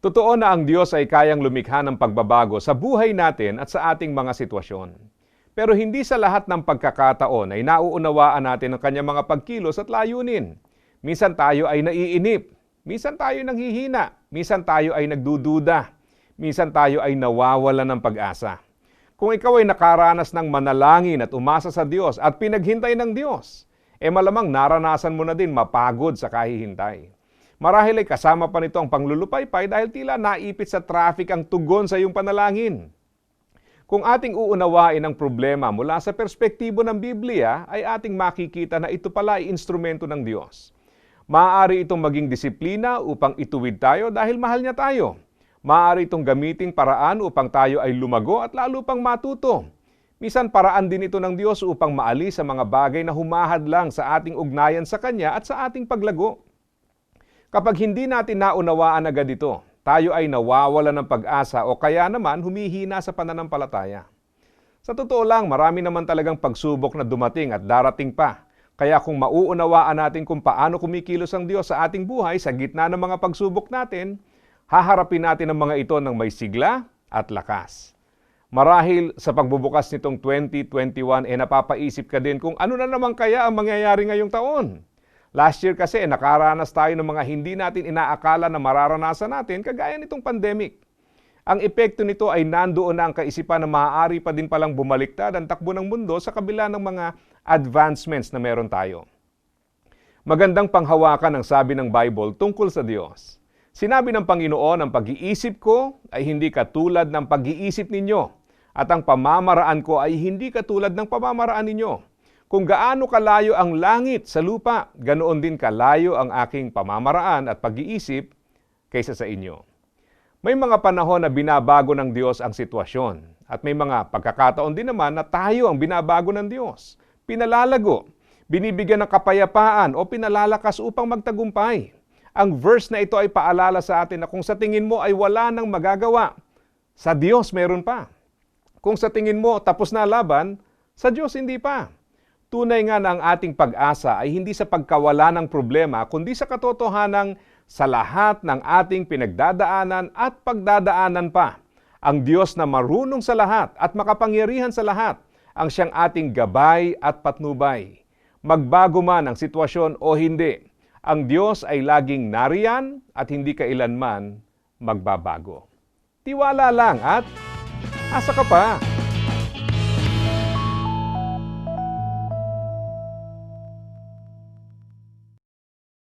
Totoo na ang Diyos ay kayang lumikha ng pagbabago sa buhay natin at sa ating mga sitwasyon. Pero hindi sa lahat ng pagkakataon ay nauunawaan natin ang kanyang mga pagkilos at layunin. Minsan tayo ay naiinip, minsan tayo nanghihina, minsan tayo ay nagdududa, minsan tayo ay nawawala ng pag-asa. Kung ikaw ay nakaranas ng manalangin at umasa sa Diyos at pinaghintay ng Diyos, eh malamang naranasan mo na din mapagod sa kahihintay. Marahil ay kasama pa nito ang panglulupaypay dahil tila naipit sa traffic ang tugon sa iyong panalangin. Kung ating uunawain ang problema mula sa perspektibo ng Biblia, ay ating makikita na ito pala ay instrumento ng Diyos. Maaari itong maging disiplina upang ituwid tayo dahil mahal niya tayo. Maaari itong gamiting paraan upang tayo ay lumago at lalo pang matuto. Misan paraan din ito ng Diyos upang maalis sa mga bagay na humahad lang sa ating ugnayan sa Kanya at sa ating paglago. Kapag hindi natin naunawaan agad ito, tayo ay nawawala ng pag-asa o kaya naman humihina sa pananampalataya. Sa totoo lang, marami naman talagang pagsubok na dumating at darating pa. Kaya kung mauunawaan natin kung paano kumikilos ang Diyos sa ating buhay sa gitna ng mga pagsubok natin, haharapin natin ang mga ito ng may sigla at lakas. Marahil sa pagbubukas nitong 2021, eh napapaisip ka din kung ano na naman kaya ang mangyayari ngayong taon. Last year kasi nakaranas tayo ng mga hindi natin inaakala na mararanasan natin kagaya nitong pandemic. Ang epekto nito ay nandoon na ang kaisipan na maaari pa din palang bumaliktad ang takbo ng mundo sa kabila ng mga advancements na meron tayo. Magandang panghawakan ang sabi ng Bible tungkol sa Diyos. Sinabi ng Panginoon, ang pag-iisip ko ay hindi katulad ng pag-iisip ninyo at ang pamamaraan ko ay hindi katulad ng pamamaraan ninyo. Kung gaano kalayo ang langit sa lupa, ganoon din kalayo ang aking pamamaraan at pag-iisip kaysa sa inyo. May mga panahon na binabago ng Diyos ang sitwasyon at may mga pagkakataon din naman na tayo ang binabago ng Diyos. Pinalalago, binibigyan ng kapayapaan o pinalalakas upang magtagumpay. Ang verse na ito ay paalala sa atin na kung sa tingin mo ay wala nang magagawa, sa Diyos meron pa. Kung sa tingin mo tapos na laban, sa Diyos hindi pa. Tunay nga na ang ating pag-asa ay hindi sa pagkawala ng problema, kundi sa katotohanang sa lahat ng ating pinagdadaanan at pagdadaanan pa. Ang Diyos na marunong sa lahat at makapangyarihan sa lahat, ang siyang ating gabay at patnubay. Magbago man ang sitwasyon o hindi, ang Diyos ay laging nariyan at hindi kailanman magbabago. Tiwala lang at asa ka pa.